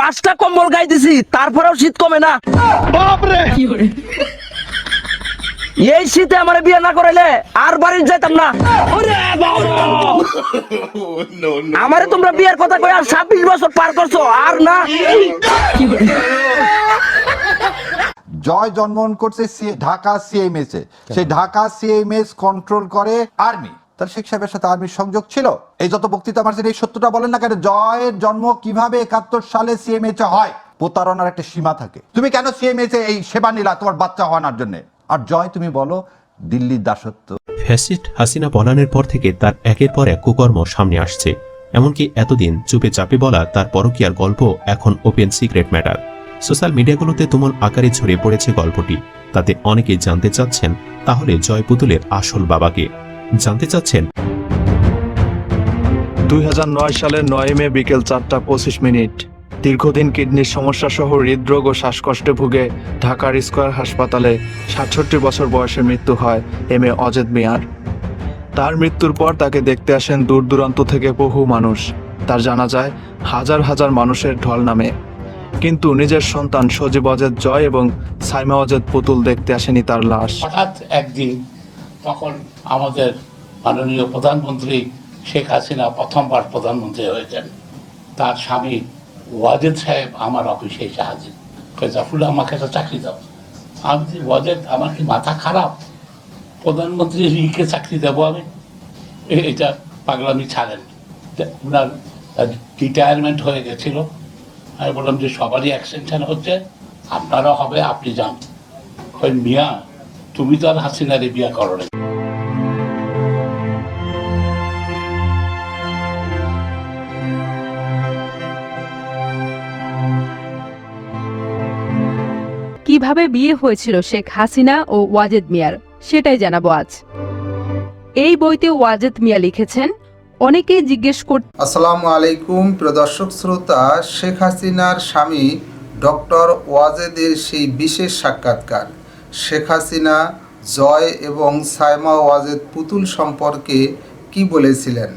পাঁচটা কম্বল গাই দিছি তারপরেও শীত কমে না। এই শীতে আমার বিয়ে না করাইলে আর বাড়ির যাইতাম না। আমারে তোমরা বিয়ের কথা কই আর ছাব্বিশ বছর পার করছ আর না। জয় জন্মগ্রহণ করছে ঢাকা সিএমএস এ। সেই ঢাকা সিএমএস কন্ট্রোল করে আর্মি তার শেখ সাহেবের সাথে আর্মির সংযোগ ছিল। এই যত বক্তৃতা মারছেন এই সত্যটা বলেন না কেন? জয়ের জন্ম কীভাবে একাত্তর সালে সিএমএস এ হয়? প্রতারণার একটা সীমা থাকে। তুমি কেন সিএমএস এ এই সেবা নিলা তোমার বাচ্চা হওয়ানোর জন্য? আর জয়, তুমি বলো, দিল্লির দাসত্ব। ফ্যাসিস্ট হাসিনা পলানের পর থেকে তার একের পর এক কুকর্ম সামনে আসছে। এমনকি এতদিন চুপে চাপে বলা তার পরকীয়ার গল্প এখন ওপেন সিক্রেট ম্যাটার। সোশ্যাল মিডিয়াগুলোতে তুমুল আকারে ছড়িয়ে পড়েছে গল্পটি। তাতে অনেকেই জানতে চাচ্ছেন, তাহলে জয় পুতুলের আসল বাবাকে। জানতে চাচ্ছেন? দুই হাজার নয় সালের নয় মে বিকেল চারটা পঁচিশ মিনিট। দীর্ঘদিন কিডনির সমস্যা সহ হৃদরোগ ও শ্বাসকষ্টে ভুগে ঢাকার স্কয়ার হাসপাতালে সাতষট্টি বছর বয়সে মৃত্যু হয় এম এ অজেদ মিয়ার। তার মৃত্যুর পর তাকে দেখতে আসেন দূর দূরান্ত থেকে বহু মানুষ। তার জানা যায় হাজার হাজার মানুষের ঢল নামে। কিন্তু নিজের সন্তান সজীব অজেদ জয় এবং সাইমা অজেদ পুতুল দেখতে আসেনি তার লাশ। হঠাৎ একদিন তখন আমাদের মাননীয় প্রধানমন্ত্রী শেখ হাসিনা প্রথমবার প্রধানমন্ত্রী হয়েছেন। তার স্বামী ওয়াজেদ সাহেব আমার অফিসে এসে হাজির। কয়ে, জাফরুল্লাহ আমাকে একটা চাকরি দাও। আমি ওয়াজেদ আমার কি মাথা খারাপ? প্রধানমন্ত্রী কে চাকরি দেবো আমি? এটা পাগলামি ছাড়েন। ওনার রিটায়ারমেন্ট হয়ে গেছিল। আমি বললাম যে সবারই এক্সটেনশন হচ্ছে আপনারও হবে আপনি যান। ওই মিয়া তুমি তো আর হাসিনারে বিয়া করো না কীভাবে বিয়ে হয়েছিল শেখ হাসিনা ও ওয়াজেদ মিয়ার, সেটাই জানাব আজ। এই বইতে ওয়াজেদ মিয়া লিখেছেন, অনেকেই জিজ্ঞেস কর আসসালামু আলাইকুম, প্রিয় দর্শক শ্রোতা, শেখ হাসিনার স্বামী ডক্টর ওয়াজেদের সেই বিশেষ সাক্ষাৎকার। শেখ হাসিনা, জয় এবং সাইমা ওয়াজেদ পুতুল সম্পর্কে কি বলেছিলেন?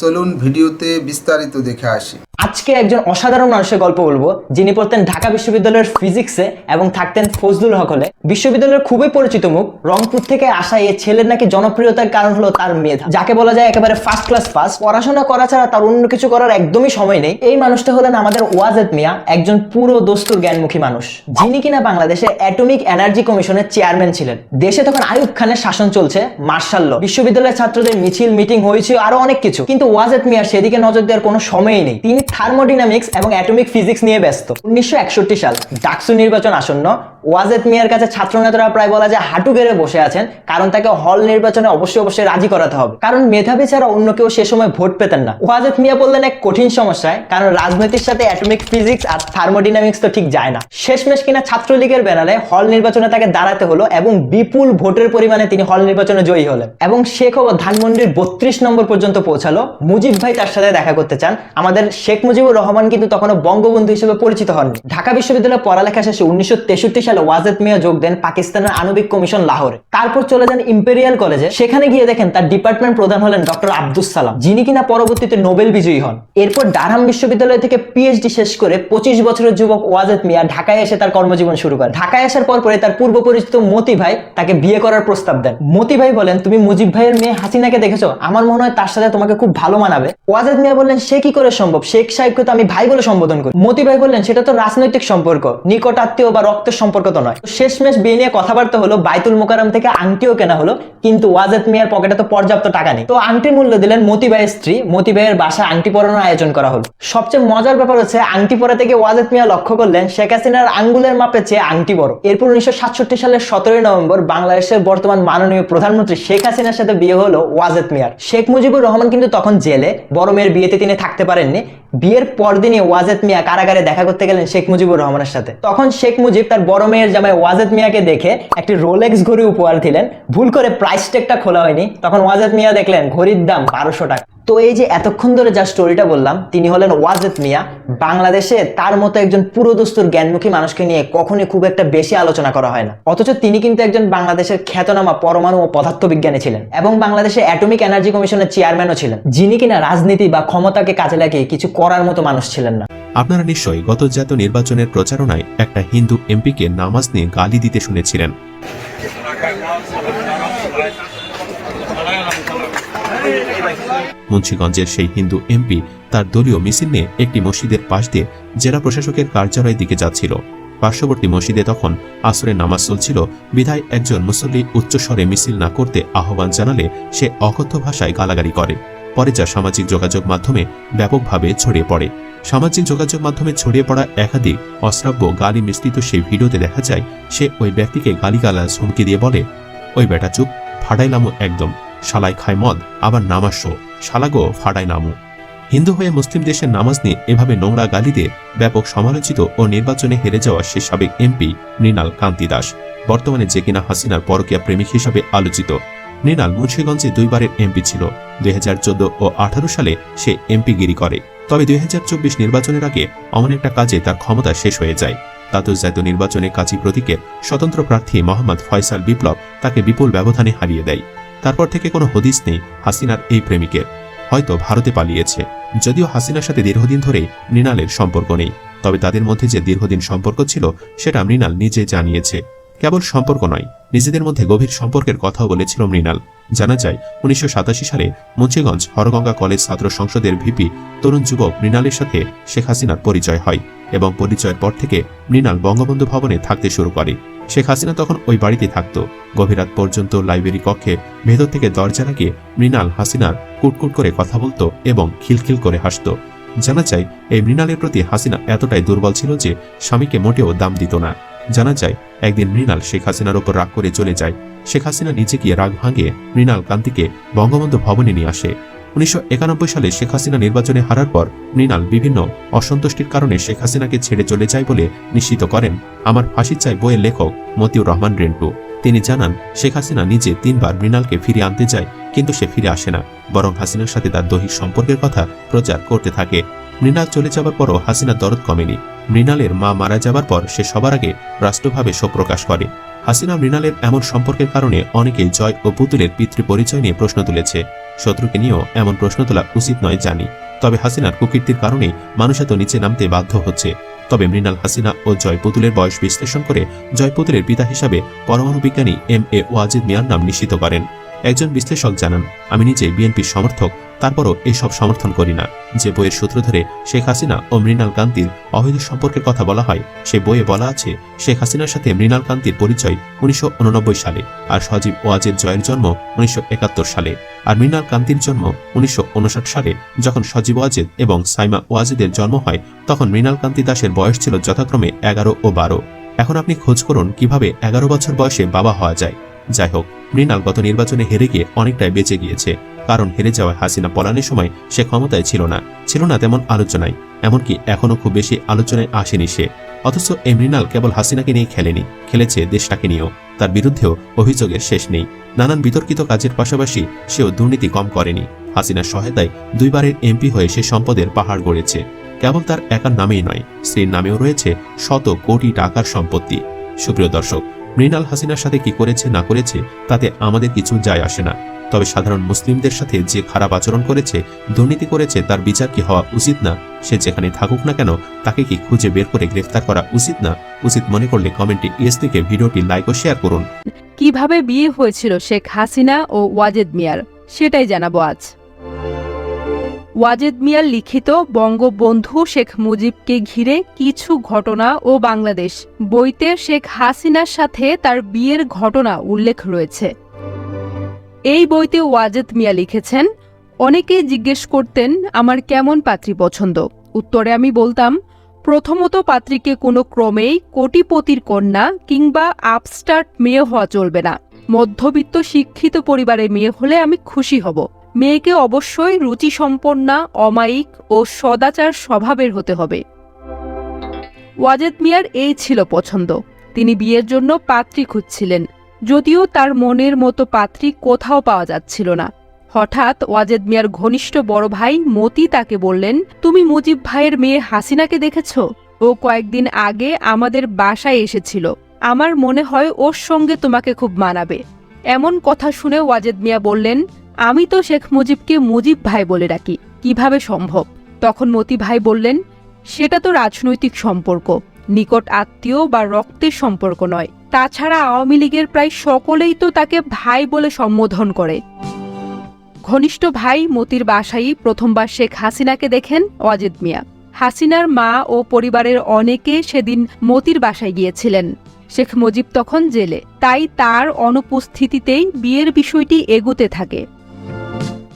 চলুন ভিডিওতে বিস্তারিত দেখে আসি। আজকে একজন অসাধারণ মানুষের গল্প বলব, যিনি পড়তেন ঢাকা বিশ্ববিদ্যালয়ের ফিজিক্সে এবং থাকতেন ফজলুল হক হলে। বিশ্ববিদ্যালয়ের খুবই পরিচিত মুখ, রংপুর থেকে আসা এই ছেলের নাকি জনপ্রিয়তার কারণ হলো তার মেধা। যাকে বলা যায় একেবারে ফার্স্ট ক্লাস পাস পড়াশোনা করা ছাড়া তার অন্য কিছু করার একদমই সময় নেই। এই মানুষটা হলেন আমাদের ওয়াজেদ মিয়া, একজন পুরো দস্তুর জ্ঞানমুখী মানুষ, যিনি কিনা বাংলাদেশের অ্যাটমিক এনার্জি কমিশনের চেয়ারম্যান ছিলেন। দেশে তখন আইয়ুব খানের শাসন চলছে মার্শাল বিশ্ববিদ্যালয়ের ছাত্রদের মিছিল, মিটিং হয়েছে, আরও অনেক কিছু। কিন্তু ওয়াজেদ মিয়ার সেদিকে নজর দেওয়ার কোনো সময়ই নেই। তিনি থার্মোডিনামিক্স এবং অ্যাটমিক ফিজিক্স নিয়ে ব্যস্ত। উনিশশো সাল, ডাকসু নির্বাচন আসন্ন, ওয়াজেদ মিয়ার কাছে ছাত্র নেতারা প্রায় বলা যায় হাঁটু গেড়ে বসে আছেন, কারণ তাকে হল নির্বাচনে অবশ্যই অবশ্যই রাজি করাতে হবে। কারণ মেধাবী ছাড়া অন্য কেউ সে সময় ভোট পেতেন না। ওয়াজেদ মিয়া বললেন, এক কঠিন সমস্যায়, কারণ রাজনীতির সাথে অ্যাটমিক ফিজিক্স আর থার্মোডিনামিক্স তো ঠিক যায় না। শেষমেশ কিনা ছাত্রলীগের ব্যানারে হল নির্বাচনে তাকে দাঁড়াতে হলো এবং বিপুল ভোটের পরিমাণে তিনি হল নির্বাচনে জয়ী হলেন। এবং সে খবর ধানমন্ডির বত্রিশ নম্বর পর্যন্ত পৌঁছালো। মুজিব ভাই তার সাথে দেখা করতে চান। আমাদের শেখ মুজিবুর রহমান কিন্তু তখনও বঙ্গবন্ধু হিসেবে পরিচিত হননি। ঢাকা বিশ্ববিদ্যালয়ে পড়ালেখা শেষে উনিশশো সালে ওয়াজেদ মিয়া যোগ দেন পাকিস্তানের আণবিক কমিশন লাহোরে। তারপর চলে যান ইম্পেরিয়াল কলেজে। সেখানে গিয়ে দেখেন তার ডিপার্টমেন্ট প্রধান হলেন ডক্টর আব্দুস সালাম, যিনি কিনা পরবর্তীতে নোবেল বিজয়ী হন। এরপর ডারহাম বিশ্ববিদ্যালয় থেকে পিএইচডি শেষ করে পঁচিশ বছরের যুবক ওয়াজেদ মিয়া ঢাকায় এসে তার কর্মজীবন শুরু করে ঢাকায় আসার পর পরে তার পূর্ব পরিচিত মতি ভাই তাকে বিয়ে করার প্রস্তাব দেন। মতি ভাই বলেন, তুমি মুজিব ভাইয়ের মেয়ে হাসিনাকে দেখেছ? আমার মনে হয় তার সাথে তোমাকে খুব ভালো মানাবে। ওয়াজেদ মিয়া বললেন, সে কি করে সম্ভব? শেখ সাহেবকে তো আমি ভাই বলে সম্বোধন করি। মতি ভাই বললেন, সেটা তো রাজনৈতিক সম্পর্ক। নিকট আত্মীয় বা রক্তের সম্পর্ক তো নয়। শেষমেশ বিয়ে নিয়ে কথাবার্তা হলো, বাইতুল মোকারম থেকে আংটিও কেনা হলো, কিন্তু ওয়াজেদ মিয়ার পকেটে তো পর্যাপ্ত টাকা নেই। তো আংটির মূল্য দিলেন মতি ভাইয়ের স্ত্রী। মতি ভাইয়ের বাসায় আংটি পরানোর আয়োজন করা হলো। সবচেয়ে মজার ব্যাপার হচ্ছে, আংটি পরা থেকে ওয়াজেদ মিয়া লক্ষ্য করলেন, শেখ হাসিনার আঙ্গুলের মাপে চেয়ে আংটি বড়। এরপর উনিশশো সাতষট্টি সালের সতেরোই নভেম্বর বাংলাদেশের বর্তমান মাননীয় প্রধানমন্ত্রী শেখ হাসিনার সাথে বিয়ে হলো ওয়াজেদ মিয়ার। শেখ মুজিবুর রহমান কিন্তু তখন জেলে, বড় মেয়ের বিয়েতে তিনি থাকতে পারেননি। বিয়ের পরদিনই ওয়াজেদ মিয়া কারাগারে দেখা করতে গেলেন শেখ মুজিবুর রহমানের সাথে। তখন শেখ মুজিব তার বড় মেয়ের জামাই ওয়াজেদ মিয়াকে দেখে একটি রোলেক্স ঘড়ি উপহার দিলেন। ভুল করে প্রাইস ট্যাগটা খোলা হয়নি। তখন ওয়াজেদ মিয়া দেখলেন ঘড়ির দাম বারোশো টাকা। তো এই যে এতক্ষণ ধরে যা স্টোরিটা বললাম, তিনি হলেন ওয়াজেদ মিয়া। বাংলাদেশে তার মতো একজন পুরোদস্তুর জ্ঞানমুখী মানুষকে নিয়ে কখনই খুব একটা বেশি আলোচনা করা হয় না। অথচ তিনি কিন্তু একজন বাংলাদেশের খ্যাতনামা পরমাণু ও পদার্থবিজ্ঞানী ছিলেন এবং বাংলাদেশের অ্যাটমিক এনার্জি কমিশনের চেয়ারম্যানও ছিলেন, যিনি কিনা রাজনীতি বা ক্ষমতাকে কাজে লাগিয়ে কিছু করার মতো মানুষ ছিলেন না। আপনারা নিশ্চয়ই গত জাতীয় নির্বাচনের প্রচারণায় একটা হিন্দু এমপিকে নামাজ নিয়ে গালি দিতে শুনেছিলেন। মুন্সিগঞ্জের সেই হিন্দু এমপি তার দলীয় মিছিল নিয়ে একটি মসজিদের পাশ দিয়ে জেলা প্রশাসকের কার্যালয়ের দিকে যাচ্ছিল। পার্শ্ববর্তী মসজিদে তখন আসরে নামাজ চলছিল। বিধায় একজন মুসল্লি উচ্চস্বরে মিছিল না করতে আহ্বান জানালে সে অকথ্য ভাষায় গালাগালি করে। পরে যা সামাজিক যোগাযোগ মাধ্যমে ব্যাপকভাবে ছড়িয়ে পড়ে। সামাজিক যোগাযোগ মাধ্যমে ছড়িয়ে পড়া একাধিক অশ্রাব্য গালি মিশ্রিত সেই ভিডিওতে দেখা যায়, সে ওই ব্যক্তিকে গালিগালাজ হুমকি দিয়ে বলে, ওই বেটা চুপ, ফাটাইলামু একদম। শালাই খায় মদ, আবার নামাসো শালাগো, ফাটাই নামু। হিন্দু হয়ে মুসলিম দেশের নামাজ নিয়ে এভাবে নোংরা গালি দিয়ে ব্যাপক সমালোচিত ও নির্বাচনে হেরে যাওয়া সে সাবেক এমপি মৃণাল কান্তি দাস, বর্তমানে যে কিনা হাসিনার পরকীয়া প্রেমিক হিসাবে আলোচিত। মৃণাল মুন্সিগঞ্জে দুইবারের এমপি ছিল। দুই হাজার চোদ্দ ও আঠারো সালে সে এমপি গিরি করে। তবে দুই হাজার চব্বিশ নির্বাচনের আগে অমন একটা কাজে তার ক্ষমতা শেষ হয়ে যায়। জাতীয় নির্বাচনে কাজী প্রতীকের স্বতন্ত্র প্রার্থী মোহাম্মদ ফয়সাল বিপ্লব তাকে বিপুল ব্যবধানে হারিয়ে দেয়। তারপর থেকে কোনো হদিস নেই হাসিনার এই প্রেমিকের। হয়তো ভারতে পালিয়েছে। যদিও হাসিনার সাথে দীর্ঘদিন ধরে মৃণালের সম্পর্ক নেই। তবে তাদের মধ্যে যে দীর্ঘদিন সম্পর্ক ছিল, সেটা মৃণাল নিজে জানিয়েছে। কেবল সম্পর্ক নয়, নিজেদের মধ্যে গভীর সম্পর্কের কথাও বলেছিল মৃণাল। জানা যায়, উনিশশো সাতাশি সালে মুন্সিগঞ্জ হরগঙ্গা কলেজ ছাত্র সংসদের ভিপি তরুণ যুবক মৃণালের সাথে শেখ হাসিনার পরিচয় হয় এবং পরিচয়ের পর থেকে মৃণাল বঙ্গবন্ধু ভবনে থাকতে শুরু করে। শেখ হাসিনা তখন ওই বাড়িতে থাকত। গভীর রাত পর্যন্ত লাইব্রেরি কক্ষে ভেতর থেকে দরজা লাগিয়ে মৃণাল হাসিনার কুটকুট করে কথা বলতো এবং খিলখিল করে হাসত। জানা যায়, এই মৃণালের প্রতি হাসিনা এতটাই দুর্বল ছিল যে স্বামীকে মোটেও দাম দিত না। জানা যায়, একদিন মৃণাল শেখ হাসিনার ওপর রাগ করে চলে যায়। শেখ হাসিনা নিচে গিয়ে রাগ ভাঙে মৃণাল কান্তিকে বঙ্গবন্ধু ভবনে নিয়ে আসে। উনিশশো একানব্বই সালে শেখ হাসিনা নির্বাচনে হারার পর মৃণাল বিভিন্ন অসন্তুষ্টির কারণে শেখ হাসিনাকে ছেড়ে চলে যায় বলে নিশ্চিত করেন আমার ফাঁসি চাই বইয়ের লেখক মতিউর রহমান রেন্টু। তিনি জানান, শেখ হাসিনা নিজে তিনবার মৃণালকে ফিরিয়ে আনতে যায় কিন্তু সে ফিরে আসে না, বরং হাসিনার সাথে তার দৈহিক সম্পর্কের কথা প্রচার করতে থাকে। মৃণাল চলে যাবার পরও হাসিনার দরদ কমেনি। মৃণালের মা মারা যাবার পর সে সবার আগে রাষ্ট্রভাবে শোক প্রকাশ করে। হাসিনা মৃণালের এমন সম্পর্কের কারণে অনেকেই জয় ও পুতুলের পিতৃ পরিচয় নিয়ে প্রশ্ন তুলেছে। শত্রুকে নিয়েও এমন প্রশ্ন তোলা উচিত নয় জানি। তবে হাসিনার কুকীর্তির কারণে মানুষ এত নিচে নামতে বাধ্য হচ্ছে। তবে মৃণাল হাসিনা ও জয়পুতুলের বয়স বিশ্লেষণ করে জয়পুতুলের পিতা হিসাবে পরমাণু বিজ্ঞানী এম এ ওয়াজিদ মিয়ার নাম নিশ্চিত করেন। একজন বিশ্লেষক জানান, আমি নিজে বিএনপির সমর্থক, তারপরও এসব সমর্থন করি না। যে বইয়ের সূত্র ধরে শেখ হাসিনা ও মৃণাল কান্তির অবৈধ সম্পর্কের কথা বলা হয়, সে বইয়ে বলা আছে, শেখ হাসিনার সাথে মৃণাল কান্তির পরিচয় উনিশশো উননব্বই সালে আর সজীব ওয়াজেদ জয়ের জন্ম উনিশশো একাত্তর সালে। আর মৃণাল কান্তির জন্ম উনিশশো উনষাট সালে। যখন সজীব ওয়াজেদ এবং সাইমা ওয়াজেদের জন্ম হয়, তখন মৃণাল কান্তি দাসের বয়স ছিল যথাক্রমে এগারো ও বারো। এখন আপনি খোঁজ করুন কীভাবে এগারো বছর বয়সে বাবা হওয়া যায়। যাই হোক, মৃণাল গত নির্বাচনে হেরে গিয়ে অনেকটাই বেঁচে গিয়েছে। কারণ হেরে যাওয়ায় হাসিনা পলানের সময় সে ক্ষমতায় ছিল না। ছিল না তেমন আলোচনায়, এমনকি এখনও খুব বেশি আলোচনায় আসেনি সে। অথচ এই মৃণাল কেবল হাসিনাকে নিয়ে খেলেনি, খেলেছে দেশটাকে নিয়েও। তার বিরুদ্ধেও অভিযোগের শেষ নেই। নানান বিতর্কিত কাজের পাশাপাশি সেও দুর্নীতি কম করেনি। হাসিনার সহায়তায় দুইবারের এমপি হয়ে সে সম্পদের পাহাড় গড়েছে। কেবল তার একার নামেই নয়, স্ত্রীর নামেও রয়েছে শত কোটি টাকার সম্পত্তি। সুপ্রিয় দর্শক মৃণাল হাসিনার সাথে কি করেছে, না করেছে, তাতে আমাদের কিছু যায় আসে না। তবে সাধারণ মুসলিমদের সাথে যে খারাপ আচরণ করেছে, দুর্নীতি করেছে, তার বিচার কি হওয়া উচিত না? সে যেখানে থাকুক না কেন, তাকে কি খুঁজে বের করে গ্রেফতার করা উচিত না? উচিত মনে করলে কমেন্টে ইয়েস থেকে ভিডিওটি লাইক ও শেয়ার করুন। কীভাবে বিয়ে হয়েছিল শেখ হাসিনা ও ওয়াজেদ মিয়ার, সেটাই জানাব আজ। ওয়াজেদ মিয়ার লিখিত বঙ্গবন্ধু শেখ মুজিবকে ঘিরে কিছু ঘটনা ও বাংলাদেশ। বইতে শেখ হাসিনার সাথে তার বিয়ের ঘটনা উল্লেখ রয়েছে। এই বইতে ওয়াজেদ মিয়া লিখেছেন, অনেকেই জিজ্ঞেস করতেন, আমার কেমন পাত্রী পছন্দ? উত্তরে আমি বলতাম, প্রথমত পাত্রীকে কোনো ক্রমেই কোটিপতির কন্যা কিংবা আপস্টার্ট মেয়ে হওয়া চলবে না। মধ্যবিত্ত শিক্ষিত পরিবারের মেয়ে হলে আমি খুশি হব। মেয়েকে অবশ্যই রুচি রুচিসম্পন্না, অমায়িক ও সদাচার স্বভাবের হতে হবে। ওয়াজেদ মিয়ার এই ছিল পছন্দ। তিনি বিয়ের জন্য পাত্রী খুঁজছিলেন, যদিও তার মনের মতো পাত্রী কোথাও পাওয়া যাচ্ছিল না। হঠাৎ ওয়াজেদ মিয়ার ঘনিষ্ঠ বড় ভাই মতি তাকে বললেন, তুমি মুজিব ভাইয়ের মেয়ে হাসিনাকে দেখেছ? ও কয়েকদিন আগে আমাদের বাসায় এসেছিল। আমার মনে হয় ওর সঙ্গে তোমাকে খুব মানাবে। এমন কথা শুনে ওয়াজেদ মিয়া বললেন আমি তো শেখ মুজিবকে মুজিব ভাই বলে ডাকি। কীভাবে সম্ভব? তখন মতি ভাই বললেন, সেটা তো রাজনৈতিক সম্পর্ক। নিকট আত্মীয় বা রক্তের সম্পর্ক নয়। তাছাড়া আওয়ামী লীগের প্রায় সকলেই তো তাকে ভাই বলে সম্বোধন করে। ঘনিষ্ঠ ভাই মতির বাসায় প্রথমবার শেখ হাসিনাকে দেখেন অজিত মিয়া। হাসিনার মা ও পরিবারের অনেকে সেদিন মতির বাসায় গিয়েছিলেন। শেখ মুজিব তখন জেলে। তাই তার অনুপস্থিতিতেই বিয়ের বিষয়টি এগুতে থাকে।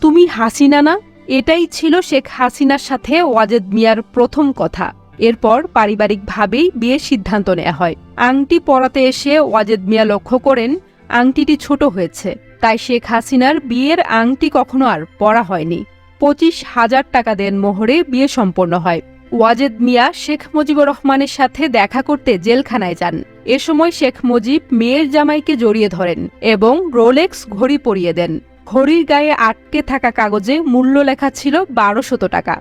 তুমি হাসিনা না? এটাই ছিল শেখ হাসিনার সাথে ওয়াজেদ মিয়ার প্রথম কথা। এরপর পারিবারিকভাবেই বিয়ের সিদ্ধান্ত নেওয়া হয়। আংটি পরাতে এসে ওয়াজেদ মিয়া লক্ষ্য করেন, আংটিটি ছোট হয়েছে। তাই শেখ হাসিনার বিয়ের আংটি কখনো আর পরা হয়নি। পঁচিশ হাজার টাকা দেন মোহরে বিয়ে সম্পন্ন হয়। ওয়াজেদ মিয়া শেখ মুজিবুর রহমানের সাথে দেখা করতে জেলখানায় যান। এ সময় শেখ মুজিব মেয়ের জামাইকে জড়িয়ে ধরেন এবং রোলেক্স ঘড়ি পরিয়ে দেন। ঘড়ির গায়ে আটকে থাকা কাগজে মূল্য লেখা ছিল বারোশত টাকা।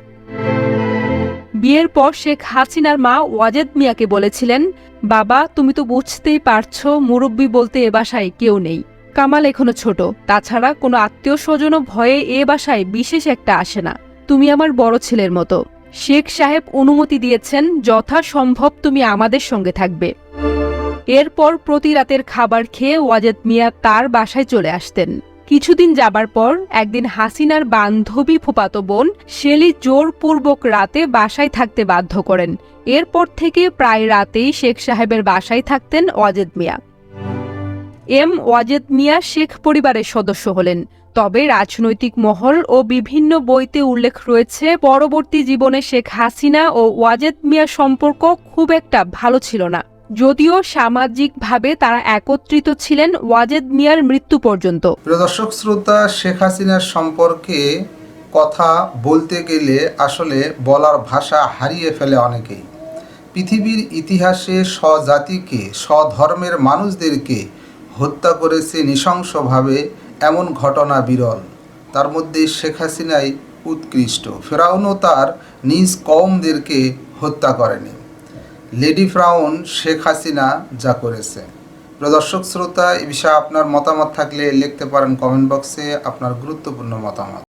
বিয়ের পর শেখ হাসিনার মা ওয়াজেদ মিয়াকে বলেছিলেন, বাবা, তুমি তো বুঝতেই পারছ, মুরব্বী বলতে এ বাসায় কেউ নেই। কামাল এখনও ছোট, তাছাড়া কোনো আত্মীয় স্বজনও ভয়ে এ বাসায় বিশেষ একটা আসে না। তুমি আমার বড় ছেলের মতো। শেখ সাহেব অনুমতি দিয়েছেন, যথাসম্ভব তুমি আমাদের সঙ্গে থাকবে। এরপর প্রতি রাতের খাবার খেয়ে ওয়াজেদ মিয়া তার বাসায় চলে আসতেন। কিছুদিন যাবার পর একদিন হাসিনার বান্ধবী ফুপাতো বোন শেলি জোরপূর্বক রাতে বাসায় থাকতে বাধ্য করেন। এরপর থেকে প্রায় রাতেই শেখ সাহেবের বাসায় থাকতেন ওয়াজেদ মিয়া। এম ওয়াজেদ মিয়া শেখ পরিবারের সদস্য হলেন। তবে রাজনৈতিক মহল ও বিভিন্ন বইতে উল্লেখ রয়েছে, পরবর্তী জীবনে শেখ হাসিনা ও ওয়াজেদ মিয়া সম্পর্ক খুব একটা ভালো ছিল না। যদিও সামাজিকভাবে তারা একত্রিত ছিলেন ওয়াজেদ মিয়ার মৃত্যু পর্যন্ত। প্রিয় দর্শক, শ্রোতা, শেখ হাসিনার সম্পর্কে কথা বলতে গেলে আসলে বলার ভাষা হারিয়ে ফেলে অনেকেই। পৃথিবীর ইতিহাসে স্বজাতিকে, স্বধর্মের মানুষদেরকে হত্যা করেছে নৃশংসভাবে এমন ঘটনা বিরল। তার মধ্যে শেখ হাসিনাই উৎকৃষ্ট। ফেরাউনও তার নিজ কওমদেরকে হত্যা করেনি। লেডি ফ্রাউন শেখ হাসিনা যা করেছে। প্রদর্শক শ্রোতা, এ বিষয়ে আপনার মতামত থাকলে লিখতে পারেন কমেন্ট বক্সে আপনার গুরুত্বপূর্ণ মতামত।